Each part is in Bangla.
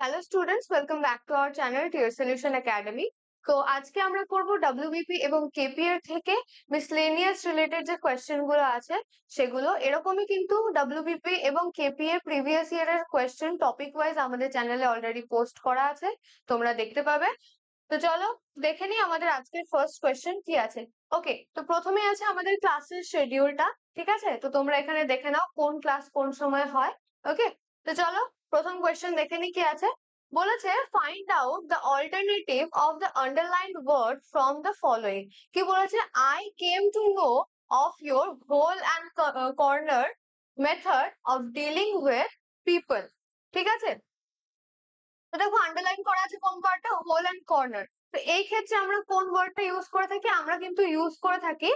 Hello students welcome back to our channel tier solution academy তো আজকে আমরা করব ডব্লিউবিপি এবং কেপিএর থেকে মিসলেনিয়াস রিলেটেড যে কোয়েশ্চেনগুলো আছে, সেগুলো। এরকমই কিন্তু ডব্লিউবিপি এবং কেপিএ প্রিভিয়াস ইয়ারের কোয়েশ্চেন টপিক ওয়াইজ আমাদের চ্যানেলে অলরেডি পোস্ট করা আছে, তোমরা দেখতে পাবে। তো চলো দেখে নিই আমাদের আজকের ফার্স্ট কোয়েশ্চেন কি আছে। ওকে তো প্রথমে আছে আমাদের ক্লাসের শিডিউলটা ঠিক আছে? তো তোমরা এখানে দেখে নাও কোন ক্লাস কোন সময় হয় ওকে তো চলো প্রথম কোয়েশ্চেন দেখে নি কি আছে? বলেছে find out the alternative of the underline word from the following কি বলেছে? I came to know of your hole and corner method of dealing with people ঠিক আছে? তো দেখো আন্ডারলাইন করা আছে কোন ওয়ার্ডটা হোল অ্যান্ড কর্নার তো এই ক্ষেত্রে আমরা কোন ওয়ার্ডটা ইউজ করে থাকি? আমরা কিন্তু ইউজ করে থাকি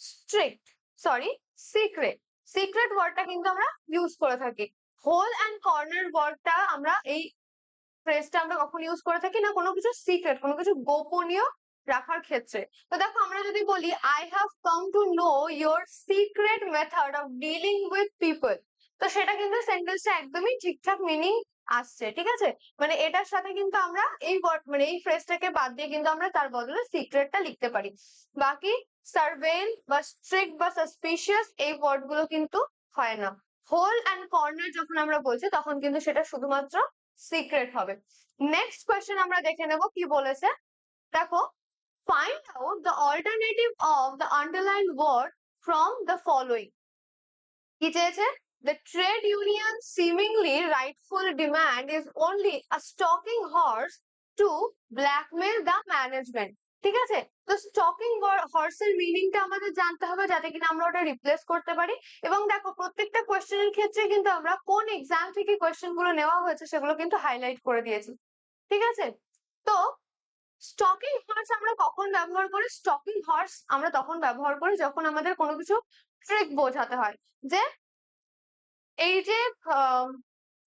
স্ট্রিক্ট সরি সিক্রেট সিক্রেট ওয়ার্ডটা কিন্তু আমরা ইউজ করে থাকি। হোল অ্যান্ড কর্নার ওয়ার্ডটা আমরা এই ফ্রেজটা আমরা কখন ইউজ করে থাকি না, কোনো কিছু সিক্রেট কোনো কিছু গোপনীয় রাখার ক্ষেত্রে। তো দেখো আমরা যদি বলি I have come to know your secret method of dealing with people তো সেটা কিন্তু সেন্টেন্সটা একদমই ঠিকঠাক মিনিং আসছে, ঠিক আছে? মানে এটার সাথে কিন্তু আমরা এই মানে এই ফ্রেজটাকে বাদ দিয়ে কিন্তু আমরা তার বদলে সিক্রেটটা লিখতে পারি। বাকি সার্ভেল বা স্ট্রিক্ট বা সাসপিশিয়াস এই ওয়ার্ডগুলো কিন্তু হয় না। হোল অ্যান্ড কর্নার যখন আমরা বলছি, তখন কিন্তু সেটা শুধুমাত্র সিক্রেট হবে। নেক্সট কোয়েশ্চেন আমরা দেখে নেব, কি বলেছে? দেখো find out the alternative of the underline word from the following কি চেয়েছে? The trade union seemingly rightful demand is only a stalking horse to blackmail the management. ঠিক আছে? তো স্টকিং হর্সের মিনিংটা আমাদের জানতে হবে যাতে কিনা আমরা ওটা রিপ্লেস করতে পারি। এবং দেখো, প্রত্যেকটা কোয়েশ্চেনের ক্ষেত্রে কিন্তু আমরা কোন এক্সাম থেকে কোয়েশ্চেনগুলো নেওয়া হয়েছে সেগুলো কিন্তু হাইলাইট করে দিয়েছি। ঠিক আছে? তো স্টকিং হর্স আমরা কখন ব্যবহার করি? স্টকিং হর্স আমরা তখন ব্যবহার করি যখন আমাদের কোনো কিছু ট্রিক বোঝাতে হয়। যে এই যে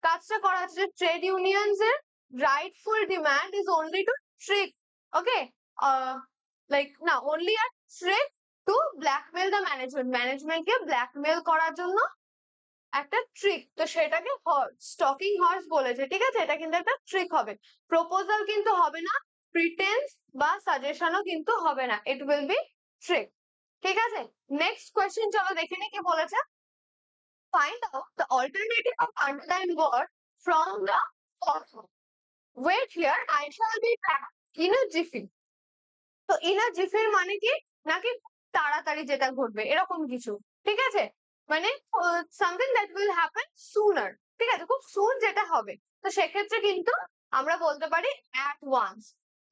কাজটা করা হচ্ছে ট্রেড ইউনিয়নস এর rightful demand is only to trick okay like না only R trick to blackmail the management ম্যানেজমেন্টকে blackmail করার জন্য একটা ট্রিক তো সেটাকে স্টকিং হর্স বলেছে ঠিক আছে? এটা কিন্তু একটা ট্রিক হবে। প্রপোজাল কিন্তু হবে না প্রিটেন্স বা সাজেশনও কিন্তু হবে না। ইট উইল বি ট্রিক ঠিক আছে? নেক্সট কোয়েশ্চেন চলো দেখে নি কি বলেছে। Find out the alternative of underlined word from the following. Wait here, I shall be back in a jiffy. তো jiffy মানে কি? নাকি তাড়াতাড়ি যেটা ঘটবে, এরকম কিছু, ঠিক আছে? মানে something that will happen sooner ঠিক আছে? খুব সুন যেটা হবে। তো সেক্ষেত্রে কিন্তু আমরা বলতে পারি অ্যাট ওয়ান্স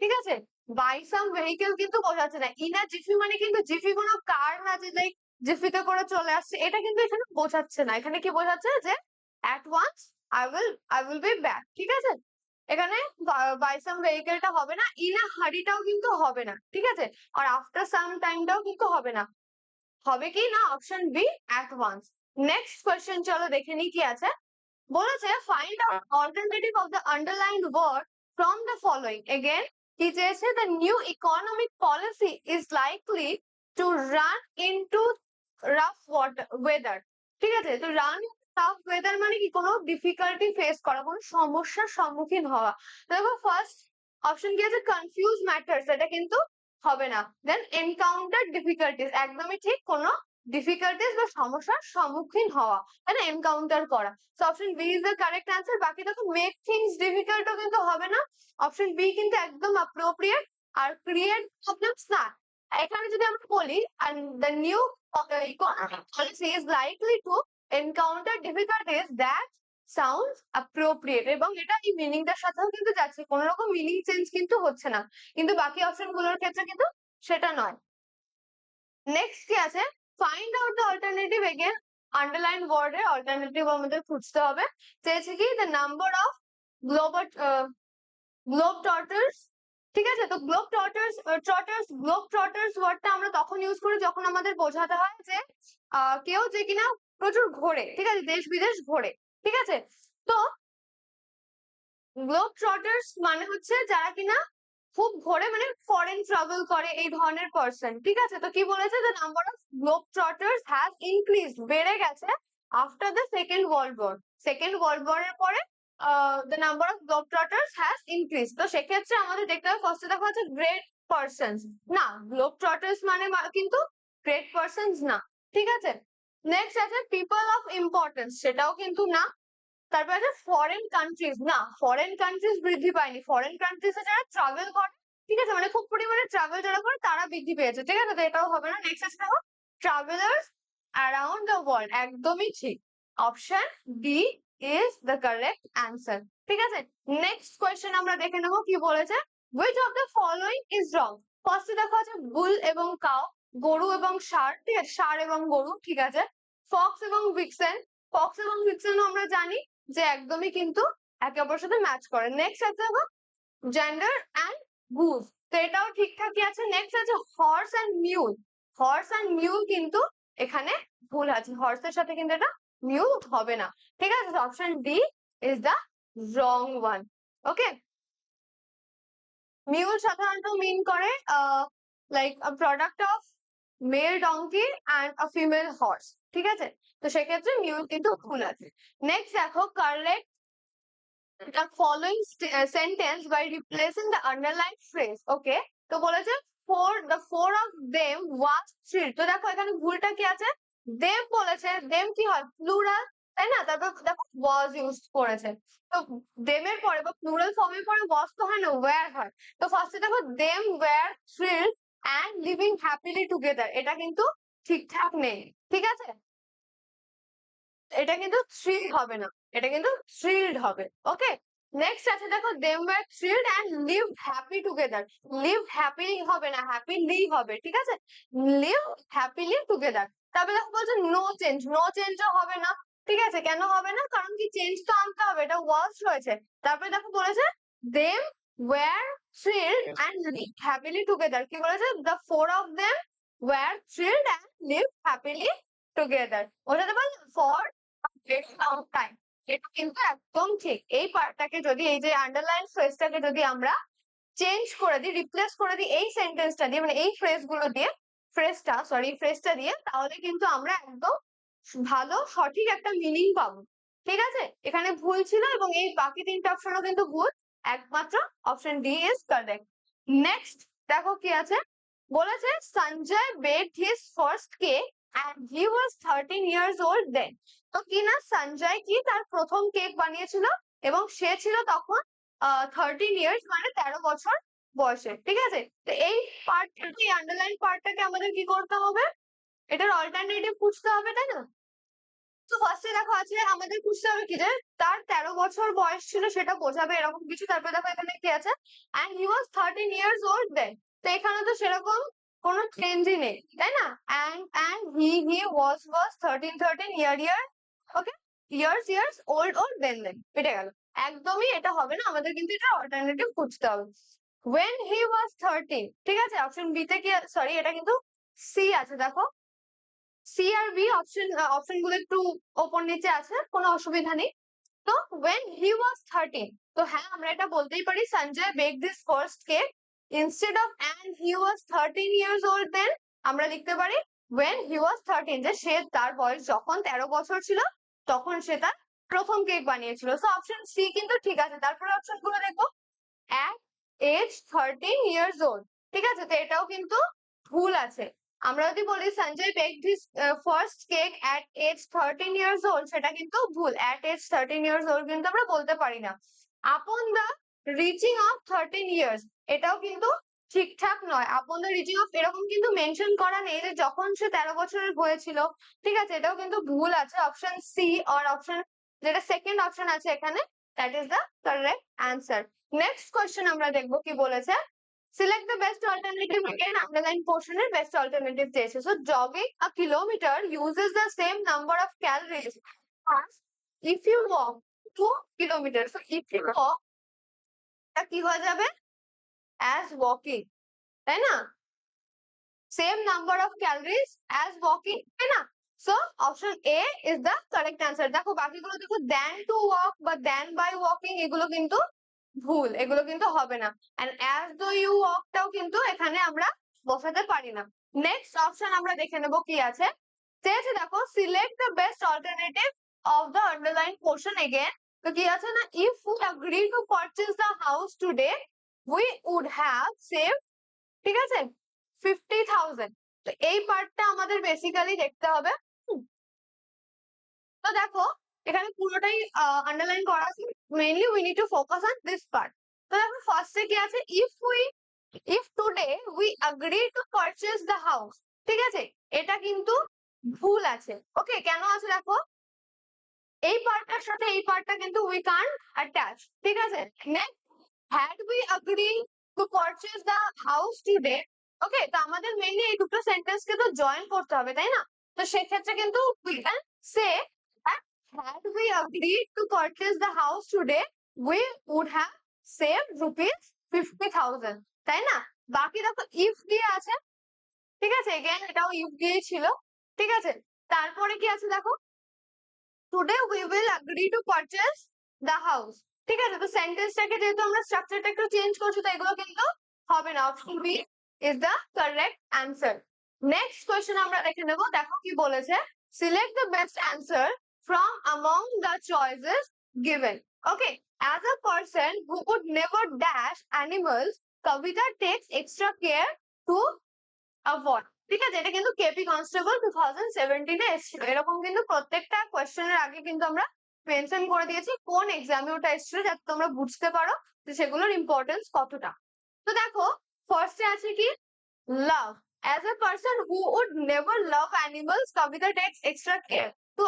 ঠিক আছে? বাই সাম ভেহিকেল কিন্তু বোঝাচ্ছে না। ইন আ জিফি মানে কিন্তু জিফি কোনো কার না যে লাইক জিফিতে করে চলে আসছে, এটা কিন্তু এখানে বোঝাচ্ছে না। এখানে কি বোঝাচ্ছে যে at once I will I will be back ঠিক আছে? এখানে বাই সাম ভেহিকেলটা হবে না ইন আ হারিটাও কিন্তু হবে না ঠিক আছে? আর আফটার সাম টাইমটাও কিন্তু হবে না। হবে কি না? Option B at once next question চলো দেখে নি কি আছে। বলেছে find out alternative of the underline word from the following again কি চেয়েছে? The new economic policy is likely to run into rough weather ঠিক আছে? তো রান টাফ ওয়েদার মানে কি? কোনো ডিফিকাল্টি ফেস করা, কোনো সমস্যার সম্মুখীন হওয়া। দেখো ফার্স্ট অপশন কি আছে? কনফিউজ ম্যাটার্স এটা কিন্তু হবে না। দেন এনকাউন্টার ডিফিকাল্টিস একদমই ঠিক কোনো ডিফিকাল্টিস বা সমস্যার সম্মুখীন হওয়া, তাই না? এনকাউন্টার করা। তো option B is the correct answer বাকি দেখো মেক থিংস ডিফিকাল্টও কিন্তু হবে না। অপশন বি কিন্তু একদম অ্যাপ্রোপ্রিয়েট আর ক্রিয়েট প্রবলেমস না এখানে যদি আমরা বলি, and the new economic policy is likely encounter difficulties that sounds appropriate এবং এটা এই মিনিংটার সাথেও কিন্তু যাচ্ছে। কোন রকম মিনিং চেঞ্জ কিন্তু হচ্ছে না। কিন্তু বাকি অপশনগুলোর ক্ষেত্রে কিন্তু সেটা নয়। নেক্সট কি আছে? Find out the alternative again underline ওয়ার্ডের অল্টারনেটিভ আমাদের খুঁজতে হবে। চেয়েছে কি? The number of global globe trotters ঠিক আছে? তো গ্লোব ট্রটার্স ট্রটার্স গ্লোব ট্রটার্স ওয়ার্ডটা আমরা তখন ইউজ করি যখন আমাদের বোঝাতে হয় যে কেউ যে কিনা প্রচুর ঘোরে, ঠিক আছে? দেশ বিদেশ ঘোরে, ঠিক আছে? তো গ্লোব ট্রটার্স মানে হচ্ছে যারা কিনা খুব ঘোরে মানে ফরেন ট্রাভেল করে এই ধরনের পার্সন ঠিক আছে? তো কি বলেছে? The number of globe trotters has increase বেড়ে গেছে after the second world war second world war এর পরে the number of globe trotters has increase তো সেক্ষেত্রে আমাদের দেখতে হবে ফার্স্টে দেখা হচ্ছে গ্রেট পার্সনস না গ্লোব ট্রটার্স মানে কিন্তু গ্রেট পার্সনস না, ঠিক আছে? নেক্সট আছে পিপল অফ ইম্পর্টেন্স সেটাও কিন্তু না। তারপর আছে ফরেন কান্ট্রিজ না ফরেন কান্ট্রিজ বৃদ্ধি পায়নি। ফরেন কান্ট্রিজে যারা ট্রাভেল করে, ঠিক আছে মানে খুব পরিমাণে ট্রাভেল যারা করে, তারা বৃদ্ধি পেয়েছে, ঠিক আছে, তো এটাও হবে না। নেক্সট আছে দেখো ট্রাভেলার্স অ্যারাউন্ড দ্য ওয়ার্ল্ড একদমই ঠিক। Option D is the correct answer ঠিক আছে? নেক্সট কোয়েশ্চেন আমরা দেখে নেব, কি বলেছে? Which of the following is wrong? ফার্স্টে দেখা আছে বুল এবং কাউ গরু এবং ষাঁড় ঠিক আছে? ষাঁড় এবং গরু, ঠিক আছে? ফক্স এবং ভিক্সেন ফক্স এবং ভিক্সেন আমরা জানি যে একদমই কিন্তু একে অপরের সাথে ম্যাচ করে। নেক্সট আছে দেখো জেন্ডার অ্যান্ড গুজ তো এটাও ঠিকঠাকই আছে। নেক্সট আছে horse and mule horse and mule কিন্তু এখানে ভুল আছে। হর্সের সাথে কিন্তু এটা মিউল হবে না। ঠিক আছে? Option D is the wrong one okay mule সাধারণত মিন করে like product of male donkey and a female horse ঠিক আছে? তো সেক্ষেত্রে মিউল কিন্তু ফুল আছে। নেক্সট দেখো correct the following sentence by replacing the underline phrase okay তো বলেছে for the four of them was three তো দেখো, এখানে ভুলটা কি আছে? দেম বলেছে দেম কি হয়? প্লুরাল তাই না? তারপর দেখো ওয়াজ ইউজ করেছে। তো দেমের পরে বা প্লুরাল ফর্মের পরে ওয়াজ তো হয় না ওয়্যার হয়। তো ফার্স্টে দেখো them were thrill and living happily together. এটা কিন্তু ঠিকঠাক নেই, ঠিক আছে? এটা কিন্তু thrilled হবে না, এটা কিন্তু thrilled হবে ওকে নেক্সট আছে দেখো them were thrilled and lived happy together. Lived happily হবে না, happily হবে, ঠিক আছে? Live happily together. তারপরে দেখো বলছে নো চেঞ্জ নো চেঞ্জও হবে না, ঠিক আছে? কেন হবে না? কারণ কি চেঞ্জ তো আনতে হবে, এটা ওয়াজ রয়েছে। তারপরে দেখো বলেছে them were thrilled and lived happily together. কি বলেছে? The four of them were thrilled and lived happily together. বোঝাতে পারলে for a great long time. এটা কিন্তু একদম ঠিক। এই পার্টটাকে যদি এই যে আন্ডারলাইন ফ্রেজটাকে যদি আমরা চেঞ্জ করে দিই রিপ্লেস করে দিই এই সেন্টেন্সটা দিয়ে মানে এই ফ্রেজগুলো দিয়ে ফ্রেজটা সরি ফ্রেজটা দিয়ে তাহলে কিন্তু আমরা একদম ভালো সঠিক একটা মিনিং পাবো। ঠিক আছে? এখানে ভুল ছিল এবং এই বাকি তিনটা অপশনও কিন্তু ভুল। একমাত্র option D is correct next দেখো কি আছে? বলেছে, Sanjay baked his first cake and he was 13 years old then তো কি না, সঞ্জয় কি তার প্রথম কেক বানিয়েছিল এবং সে ছিল তখন থার্টিন ইয়ার্স মানে তেরো বছর বয়সে, ঠিক আছে? তো এই পার্টটাকে আন্ডারলাইন পার্টটাকে আমাদের কি করতে হবে? এটার অল্টারনেটিভ খুঁজতে হবে, তাই না? তো ফার্স্টে দেখো আছে আমাদের খুঁজতে হবে কি যে, তার তেরো বছর বয়স ছিল, সেটা বোঝাবে এরকম কিছু। তারপরে দেখো এখানে কি আছে? And he was thirteen years old then তো এখানে তো সেরকম কোনো চেঞ্জই নেই, তাই না? And and he he was was thirteen thirteen year year okay years years old old then then এটা গেল। একদমই এটা হবে না, আমাদের কিন্তু এটা অল্টারনেটিভ খুঁজতে হবে। ওয়েন হি ওয়াজ থার্টিন ঠিক আছে? অপশন বি তে কি সরি এটা কিন্তু সি আছে, দেখো। সি আর বি অপশন অপশনগুলো একটু ওপর নিচে আছে, কোনো অসুবিধা নেই। তো ওয়েন হি ওয়াজ থার্টিন তো হ্যাঁ আমরা এটা বলতেই পারি, Sanjay bake this first cake instead of and he was 13 years old then আমরা লিখতে পারি ওয়েন হি ওয়াজ থার্টিন যে সে তার বয়স যখন তেরো বছর ছিল, তখন সে তার প্রথম কেক বানিয়েছিল। সো অপশন সি কিন্তু ঠিক আছে, তারপরে অপশনগুলো দেখব। At age 13 years old, ঠিক আছে? তো এটাও কিন্তু ভুল আছে। আমরা যদি বলি Sanjay bake this first cake at age 13 years old, সেটা কিন্তু ভুল। At age 13 years old কিন্তু আমরা বলতে পারি না। Upon the reaching of thirteen years এটাও কিন্তু ঠিকঠাক নয়। আপন দা রিচিং অফ এরকম কিন্তু মেনশন করা নেই যে যখন সে তেরো বছরের হয়েছিল। ঠিক আছে, এটাও কিন্তু ভুল আছে। অপশন সি আর অপশন যেটা সেকেন্ড অপশন আছে এখানে that is the correct answer next question আমরা দেখব কি বলেছে। Select the best alternative again underline পোর্শনের best alternative দিয়েছে so jogging a kilometer uses the same number of calories as if you walk two kilometer so if you walk তা কি হয়ে যাবে অ্যাজ ওয়াকিং তাই না same number of calories as walking তাই না so option A is the correct answer দেখো বাকিগুলো দেখো দেন টু ওয়াক বা দেন বাই ওয়াকিং এগুলো কিন্তু ভুল, এগুলো কিন্তু হবে না। এন্ড অ্যাজ দো ইউ ওয়াকটাও কিন্তু এখানে আমরা বসাতে পারি না। নেক্সট অপশন আমরা দেখে নেব কি আছে। চেয়েছে দেখো select the best alternative of the underline portion again তো কি আছে না if we agree to purchase the house today we would have save ঠিক আছে ফিফটি থাউজেন্ড তো এই পার্টটা আমাদের বেসিক্যালি দেখতে হবে। তো দেখো এখানে পুরোটাই আন্ডারলাইন করা আছে। Mainly we need to focus on this part তো দেখো ফার্স্টে কি আছে? If we if today we agree to purchase the house ঠিক আছে? এটা কিন্তু ভুল আছে। ওকে কেন আছে দেখো? এই পার্টটার সাথে এই পার্টটা কিন্তু উই কান অ্যাটাচ ঠিক আছে? Next had we agree to purchase the house today okay তো আমাদের মেইনলি এই দুটো সেন্টেন্সকে তো জয়েন করতে হবে, তাই না? তো সেক্ষেত্রে কিন্তু we can say had we agreed to purchase the house today, we would have saved rupees fifty thousand তাই না? বাকি দেখো ইফ দিয়ে আছে। ঠিক আছে? এগেন এটাও ইফ দিয়ে ছিল। ঠিক আছে? তারপরে কি আছে দেখো? Today we will agree to purchase the house ঠিক আছে? তো সেন্টেন্সটাকে যেহেতু আমরা স্ট্রাকচারটা একটু চেঞ্জ করছি, তো এগুলো কিন্তু হবে না। Option B is the correct answer next question আমরা দেখে নেব। দেখো কি বলেছে। Select the best answer from among the choices given. Okay, as a person who would never dash animals, Kavita takes extra care to avoid. ঠিক আছে এটা কিন্তু কেপি কনস্টেবল টু থাউজেন্ড সেভেন্টিনে এসেছিল। এরকম কিন্তু প্রত্যেকটা কোয়েশ্চেনের আগে কিন্তু আমরা মেনশন করে দিয়েছি কোন এক্সামে ওটা এসেছিল যাতে তোমরা বুঝতে পারো যে সেগুলোর ইম্পর্টেন্স কতটা। তো দেখো ফার্স্টে আছে কি? Love as a person who would never love animals Kavita takes extra care to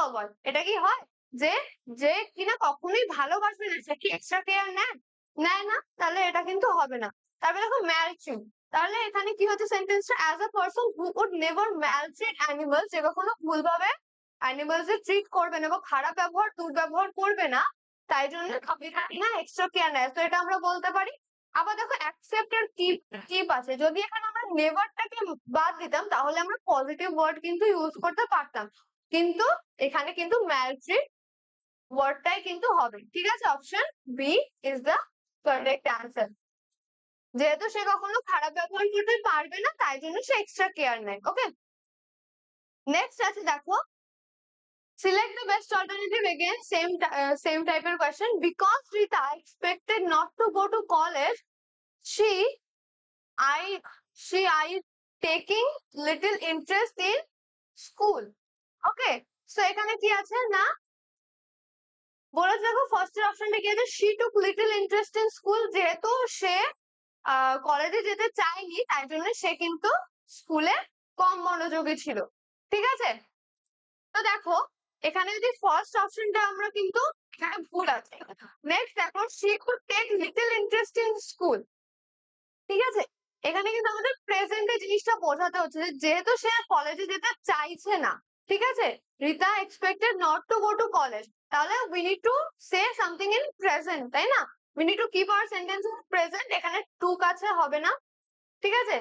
এটা কি হয়? যে যে কিনা কখনোই ভালোবাসবে না, সে কি এক্সট্রা কেয়ার নেয়? নেয় না, তাহলে এটা কিন্তু হবে না। তারপরে দেখো ম্যালট্রিট তাহলে এখানে কি হচ্ছে সেন্টেন্সটা as a person who would never maltreat animals যে কখনো ভুলভাবে অ্যানিমালস এর ট্রিট করবে না বা খারাপ ব্যবহার, দুর্ব্যবহার করবে না, তাই জন্য না এক্সট্রা কেয়ার নেয়। তো এটা আমরা বলতে পারি। আবার দেখো অ্যাকসেপ্টের কিপ কিপ আছে। যদি এখানে আমরা নেভারটাকে বাদ দিতাম, তাহলে আমরা পজিটিভ ওয়ার্ড কিন্তু ইউজ করতে পারতাম। কিন্তু এখানে কিন্তু ম্যালট্রিট ওয়ার্ডটাই কিন্তু হবে। ঠিক আছে? Option B is the correct answer যেহেতু সে কখনো খারাপ ব্যবহার করতে পারবে না, তাই জন্য সে এক্সট্রা কেয়ার নেয়। ওকে নেক্সট আছে দেখো। Select the best alternative again same same টাইপের question because Rita expected not to go to college she I she I taking little interest in school okay so এখানে কি আছে? না? বলেছে দেখো ফার্স্টের অপশনটা কি আছে? She took little interest in school যেহেতু সে কলেজে যেতে চায়নি, তাই জন্য সে কিন্তু স্কুলে কম মনোযোগী ছিল। ঠিক আছে? তো দেখো, এখানে যদি ফার্স্ট অপশনটা আমরা কিন্তু এখানে ভুল আছে। নেক্সট দেখো she could take little interest in school ঠিক আছে? এখানে কিন্তু আমাদের প্রেজেন্টে জিনিসটা বোঝাতে হচ্ছে যেহেতু সে কলেজে যেতে চাইছে না ঠিক আছে? Rita expected not to go to college তাহলে we need to say something in present তাই না? We need to keep our sentence in present এখানে টু কাছে হবে না। ঠিক আছে?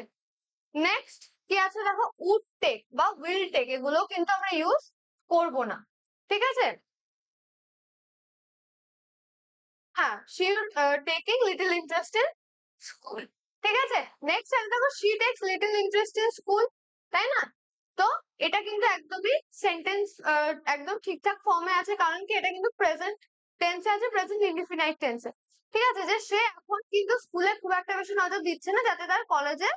নেক্সট কি আছে দেখো? উড টেক বা উইল টেক এগুলো কিন্তু আমরা ইউজ করব না। ঠিক আছে? হ্যাঁ she taking little interest in school ঠিক আছে? নেক্সট দেখো she takes little interest in school তাই না? তো এটা কিন্তু একদমই সেন্টেন্স একদম ঠিকঠাক ফর্মে আছে, কারণ কি এটা কিন্তু প্রেজেন্ট টেন্সে আছে প্রেজেন্ট ইনডিফিনাইট টেন্সে ঠিক আছে, যে সে এখন কিন্তু স্কুলে খুব একটা বেশি নজর দিচ্ছে না, যাতে তার কলেজে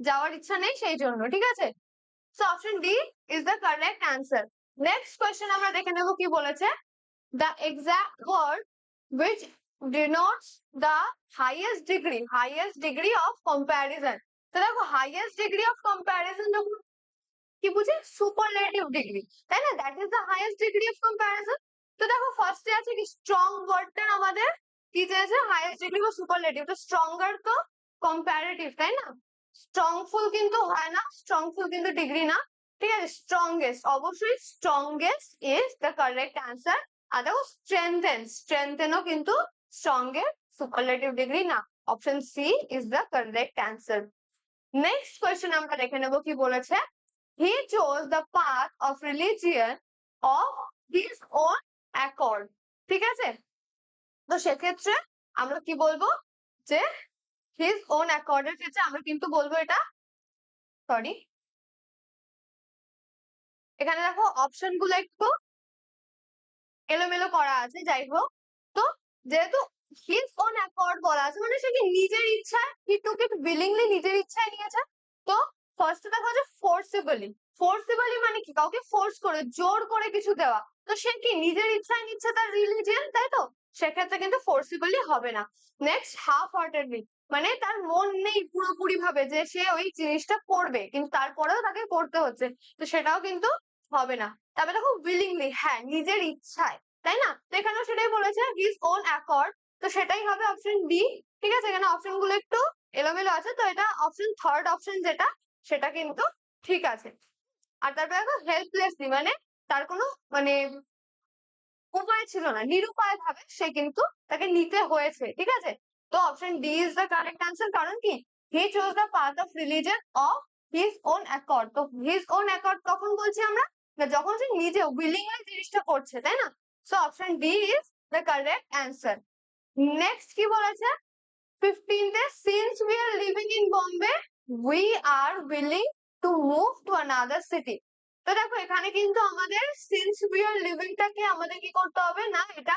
যাওয়ার ইচ্ছা নেই সেই জন্য, ঠিক আছে? So option D is the correct answer next question আমরা দেখে নেব কি বলেছে। The exact word which denotes the highest degree highest degree of comparison তো দেখো হাইয়েস্ট ডিগ্রি অফ comparison যখন কি বুঝি সুপারলেটিভ ডিগ্রি তাই না that is the highest degree of comparison তো দেখো ফার্স্টে আছে কি স্ট্রং ওয়ার্ডটা আমাদের কি চেয়েছে হাইয়েস্ট ডিগ্রি বা সুপারলেটিভ তো স্ট্রঙ্গার তো কম্পারেটিভ তাই না স্ট্রংফুল কিন্তু হয় না স্ট্রংফুল কিন্তু ডিগ্রি না ঠিক আছে স্ট্রংগেস্ট অবশ্যই strongest is the correct answer আর দেখো স্ট্রেংথেন স্ট্রেংথেনও কিন্তু স্ট্রংগের সুপারলেটিভ ডিগ্রি না option C is the correct answer next question আমরা দেখে নেব কি বলেছে he chose the path of religion of his own accord. ঠিক আছে? তো সেক্ষেত্রে আমরা কি বলব? যে own accord এর ক্ষেত্রে আমরা কিন্তু বলব এটা সরি এখানে দেখো অপশনগুলো একটু এলোমেলো করা আছে, যাই হোক। তো যেহেতু হিজ অন অ্যাকর্ড বলা আছে মানে সে কি নিজের ইচ্ছায় হি টুক ইট উইলিংলি নিজের ইচ্ছায় নিয়েছে, তো ফার্স্টে দেখা হচ্ছে ফোর্সিবলি ফোর্সিবলি মানে কি? কাউকে ফোর্স করে, জোর করে কিছু দেওয়া। তো সে কি নিজের ইচ্ছায় নিচ্ছে তার রিলিজিয়ান তাই তো? সেক্ষেত্রে কিন্তু ফোর্সিবলি হবে না। নেক্সট হাফ হার্টেডলি মানে তার মন নেই পুরোপুরি ভাবে যে সে ওই জিনিসটা করবে, কিন্তু তারপরেও তাকে করতে হচ্ছে, তো সেটাও কিন্তু হবে না। তারপরে দেখো উইলিংলি হ্যাঁ নিজের ইচ্ছায়, তাই না? তো এখানেও সেটাই বলেছে হিজ ওন অ্যাকর্ড তো সেটাই হবে অপশন বি ঠিক আছে? এখানে অপশনগুলো একটু এলোমেলো আছে, তো এটা অপশন থার্ড অপশন যেটা সেটা কিন্তু ঠিক আছে। আর তারপরে দেখো হেল্পলেসলি মানে তার কোনো মানে উপায় ছিল না নিরুপায় ভাবে সে কিন্তু তাকে নিতে হয়েছে, ঠিক আছে? তো option D is the correct answer কারণ কি? He chose the path of religion of his own accord তো হিজ ওন অ্যাকর্ড কখন বলছি আমরা? যখন সে নিজে উইলিংলি জিনিসটা করছে, তাই না? So option D is the correct answer next কি বলেছে? ফিফটিনতে since we are living in Bombay we are willing to move to another city তো দেখো, এখানে কিন্তু আমাদের সিন্স উই আর লিভিংটাকে আমাদের কি করতে হবে না, এটা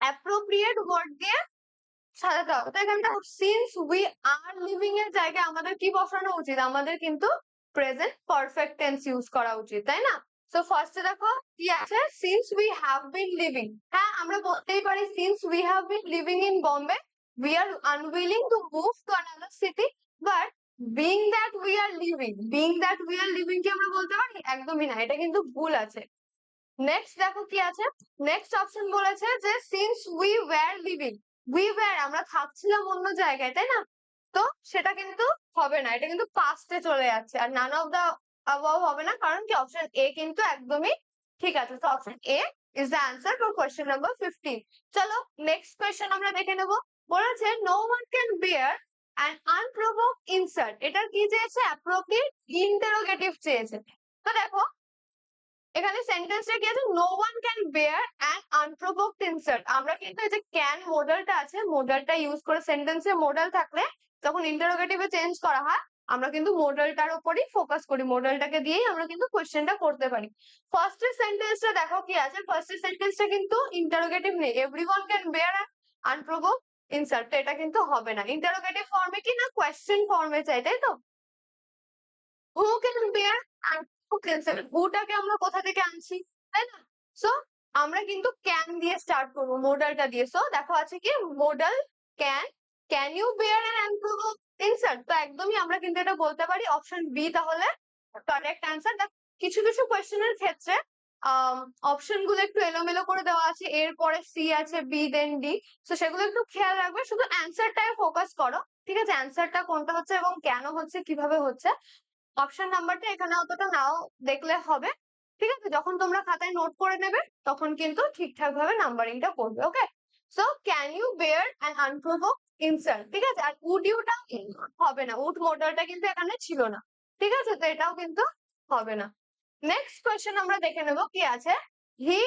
অ্যাপ্রোপ্রিয়েট ওয়ার্ড দিয়ে সাজাতে হবে। তো এখানটা সিন্স উই আর লিভিং এর জায়গায় আমাদের কি বসানো উচিত? আমাদের কিন্তু প্রেজেন্ট পারফেক্ট টেন্স ইউজ করা উচিত, তাই না? সো ফার্স্টে দেখো, কি আছে? Since we have been living হ্যাঁ আমরা বলতেই পারি since we have been living in Bombay we are unwilling to move to another city but being that we are living being that we are living কি আমরা বলতে পারি? একদমই না, এটা কিন্তু ভুল আছে। নেক্সট দেখো কি আছে? নেক্সট অপশন বলেছে যে since we were living we were আমরা থাকছিলাম অন্য জায়গায়, তাই না? তো সেটা কিন্তু হবে না, এটা কিন্তু পাস্টে চলে যাচ্ছে, আর নান অফ দা অ্যাবাভ হবে না, কারণ কি অপশন এ কিন্তু একদমই ঠিক আছে। তো option A is the answer for question number fifteen চলো নেক্সট কোয়েশ্চেন আমরা দেখে নেব। বলেছে no one can bear an unprovoked insert এটার কি চেয়েছে? অ্যাপ্রোপ্রিয়েট ইন্টারোগেটিভ চেয়েছে। তো দেখো, এখানে সেন্টেন্সটা কি আছে? No one can bear an unprovoked insert আমরা কিন্তু এই যে ক্যান মডেলটা আছে মডেলটা ইউজ করে সেন্টেন্সে মডেল থাকলে যখন ইন্টারোগেটিভে চেঞ্জ করা হয়। আমরা কিন্তু মডেলটার উপরই ফোকাস করি মডেলটাকে দিয়েই আমরা কিন্তু কোশ্চেনটা করতে পারি। ফার্স্ট সেন্টেন্সটা দেখো কি আছে? ফার্স্ট সেন্টেন্সটা কিন্তু ইন্টারোগেটিভ নেই। Everyone can bear unprovoked insert এটা কিন্তু হবে না। ইন্টারোগেটিভ ফর্মে কি না কোয়েশ্চেন ফর্মে চাই তাই তো? হু ক্যান বেয়ার হুটাকে আমরা কোথা থেকে আনছি, তাই না? সো আমরা কিন্তু ক্যান দিয়ে স্টার্ট করব মডেলটা দিয়ে। সো দেখো আছে কি model can can you bear an unprovoked insert তো একদমই আমরা কিন্তু এটা বলতে পারি অপশন বি তাহলে কারেক্ট অ্যান্সার কিছু কিছু কোয়েশ্চেনের ক্ষেত্রে অপশনগুলো একটু এলোমেলো করে দেওয়া আছে। এরপরে সি আছে বি দেন ডি তো সেগুলো একটু খেয়াল রাখবে। শুধু অ্যান্সারটায় ফোকাস করো। ঠিক আছে? অ্যান্সারটা কোনটা হচ্ছে এবং কেন হচ্ছে, কীভাবে হচ্ছে? অপশন নাম্বারটা এখানে অতটা নাও দেখলে হবে। ঠিক আছে? যখন তোমরা খাতায় নোট করে নেবে, তখন কিন্তু ঠিকঠাক ভাবে নাম্বারিংটা করবে okay so can you bear an unprovoked insult ঠিক আছে? আর উড ইউটা হবে না। উড মডেলটা কিন্তু এখানে ছিল না। ঠিক আছে? তো এটাও কিন্তু হবে না। নেক্সট কোয়েশ্চেন আমরা দেখে নেব কি আছে? He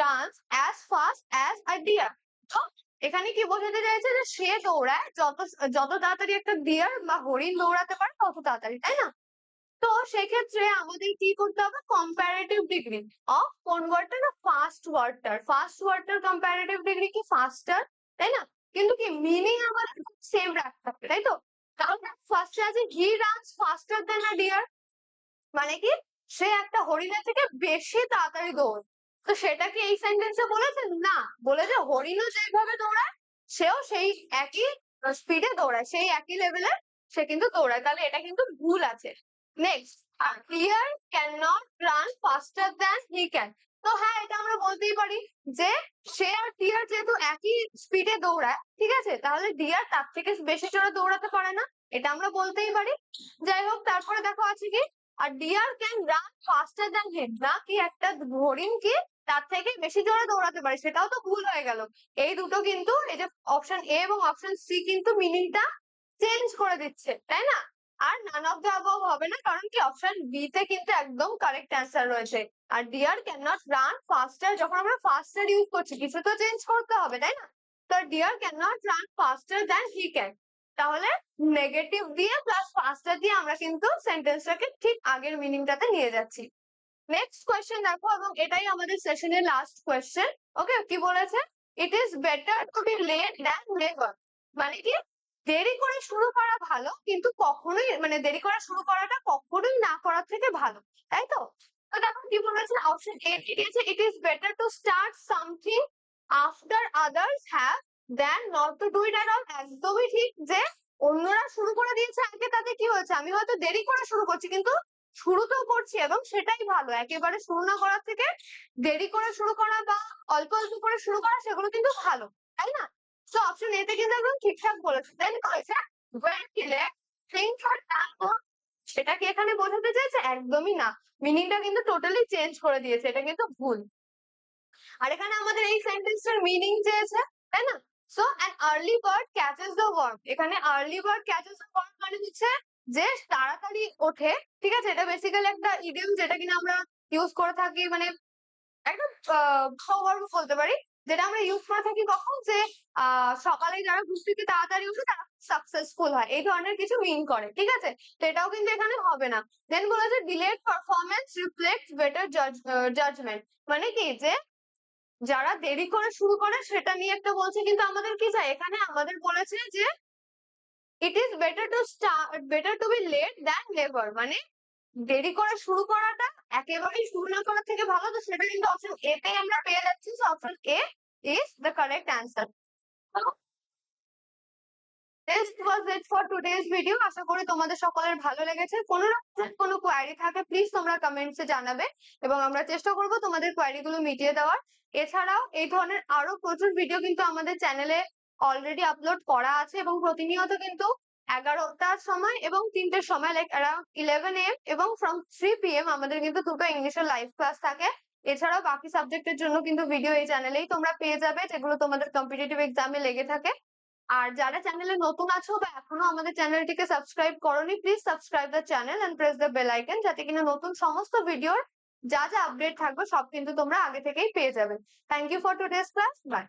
runs as fast as a deer তো এখানে কি বোঝাতে চাইছে যে সে দৌড়ায়, যত যত তাড়াতাড়ি একটা ডিয়ার বা হরিণ দৌড়াতে পারে, তত তাড়াতাড়ি, তাই না? তো সেক্ষেত্রে আমাদের কি করতে হবে? কম্পারেটিভ ডিগ্রি অফ কোন ওয়ার্ডটা না? ফাস্ট ওয়ার্ডটার ফাস্ট ওয়ার্ডটার কম্পারেটিভ ডিগ্রি কি? ফাস্টার তাই না? কিন্তু কি মিনিং আমাদের সেম রাখতে হবে, তাই তো? কারণ ফার্স্টে আছে he runs ফাস্টার then a deer মানে কি? সে একটা হরিণের থেকে বেশি তাড়াতাড়ি দৌড়। তো সেটা কি এই সেন্টেন্সে বলেছে? না। বলেছে হরিণও যেভাবে দৌড়ায়, সেও সেই একই স্পিডে দৌড়ায়, সেই একই লেভেলের সে কিন্তু দৌড়ায়। তাহলে এটা কিন্তু ভুল আছে। Next clear can not run faster than he can তো হ্যাঁ এটা আমরা বলতেই পারি যে সে আর ডিয়ার যেহেতু একই স্পিডে দৌড়ায়, ঠিক আছে? তাহলে ডিয়ার তার থেকে বেশি জোরে দৌড়াতে পারে না। এটা আমরা বলতেই পারি। যাই হোক, তারপরে দেখো আছে কি? আর deer can run faster than head না কি একটা হরিণ কি তার থেকে বেশি জোরে দৌড়াতে পারে? সেটাও তো ভুল হয়ে গেল। এই দুটো কিন্তু, এই যে অপশন এ এবং অপশন সি কিন্তু মিনিংটা চেঞ্জ করে দিচ্ছে, তাই না? আর নান অফ দ্য অ্যাবভ হবে না, কারণ কি অপশন বি তে কিন্তু একদম কারেক্ট অ্যান্সার রয়েছে। আর deer can not run faster যখন আমরা ফাস্টার ইউজ করছি, কিছু তো চেঞ্জ করতে হবে, তাই না? তো deer can not run faster than he can তাহলে নেগেটিভ দিয়ে প্লাস ফাস্টার দিয়ে আমরা কিন্তু সেন্টেন্সটাকে ঠিক আগের মিনিংটাতে নিয়ে যাচ্ছি। নেক্সট কোয়েশ্চেন দেখো এবং এটাই আমাদের সেশনের লাস্ট কোয়েশ্চেন ওকে কি বলেছে? It is better to be late than never মানে কি? দেরি করে শুরু করা ভালো, কিন্তু কখনোই মানে দেরি করে শুরু করাটা কখনোই না করার থেকে ভালো, তাই তো? তো দেখো কি বলেছে? Option A it is better to start something after others have then not to do it at all একদমই ঠিক যে অন্যরা শুরু করে দিয়েছে আগে, তাতে কি হয়েছে? আমি হয়তো দেরি করে শুরু করছি, কিন্তু শুরু তো করছি এবং সেটাই ভালো। একেবারে শুরু না করার থেকে দেরি করে শুরু করা বা অল্প অল্প করে শুরু করা সেগুলো কিন্তু ভালো, তাই না? তো অপশন এতে কিন্তু একদম ঠিকঠাক বলেছে। দেন বলেছে elect think for example সেটা কি এখানে বোঝাতে চাইছে একদমই না। মিনিংটা কিন্তু টোটালি চেঞ্জ করে দিয়েছে, এটা কিন্তু ভুল। আর এখানে আমাদের এই সেন্টেন্সটার মিনিং চেয়েছে, তাই না? So an early bird catches the worm এখানে early bird catches the worm মানে হচ্ছে যে তাড়াতাড়ি ওঠে, ঠিক আছে? এটা বেসিক্যালি একটা ইডিয়ম যেটা কিনা আমরা ইউজ করে থাকি মানে একটা বলতে পারি, যেটা আমরা ইউজ করে থাকি কখন? যে সকালে যারা ঘুম থেকে তাড়াতাড়ি উঠে তারা সাকসেসফুল হয়। এই ধরনের কিছু মিন করে, ঠিক আছে? তো এটাও কিন্তু এখানে হবে না। দেন বলেছে delayed performance reflect better judgement মানে কি? যে যারা দেরি করে শুরু করে সেটা নিয়ে একটা বলছে, কিন্তু আমাদের কি চাই? এখানে আমাদের বলেছে যে it is better to start better to be late than never মানে দেরি করে শুরু করাটা, একেবারেই শুরু না করার থেকে ভালো, তো সেটা কিন্তু অপশন এ তে আমরা পেয়ে যাচ্ছি option A is the correct answer This was it for today's video. আশা করি তোমাদের সকলের ভালো লেগেছে। কোনো রকম কোনো কোয়ারি থাকে প্লিজ তোমরা কমেন্টস জানাবে এবং আমরা চেষ্টা করব তোমাদের কোয়ারি গুলো মিটিয়ে দেওয়ার। এছাড়াও এই ধরনের আরও প্রচুর ভিডিও কিন্তু আমাদের চ্যানেলে অলরেডি আপলোড করা আছে এবং প্রতিনিয়ত কিন্তু এগারোটার সময় এবং তিনটের সময় লাইক অ্যারাউন্ড ইলেভেন এম এবং ফ্রম থ্রি পি এম আমাদের কিন্তু দুটো ইংলিশের লাইভ ক্লাস থাকে। এছাড়াও বাকি সাবজেক্টের জন্য কিন্তু ভিডিও এই চ্যানেলেই তোমরা পেয়ে যাবে, যেগুলো তোমাদের কম্পিটিটিভ এক্সামে লেগে থাকে। আর যারা চ্যানেলে নতুন আছো বা এখনও আমাদের চ্যানেলটিকে সাবস্ক্রাইব করনি please subscribe the channel and press the bell icon যাতে কিনা নতুন সমস্ত ভিডিওর যা যা আপডেট থাকবে সব কিন্তু তোমরা আগে থেকেই পেয়ে যাবে। Thank you for today's class bye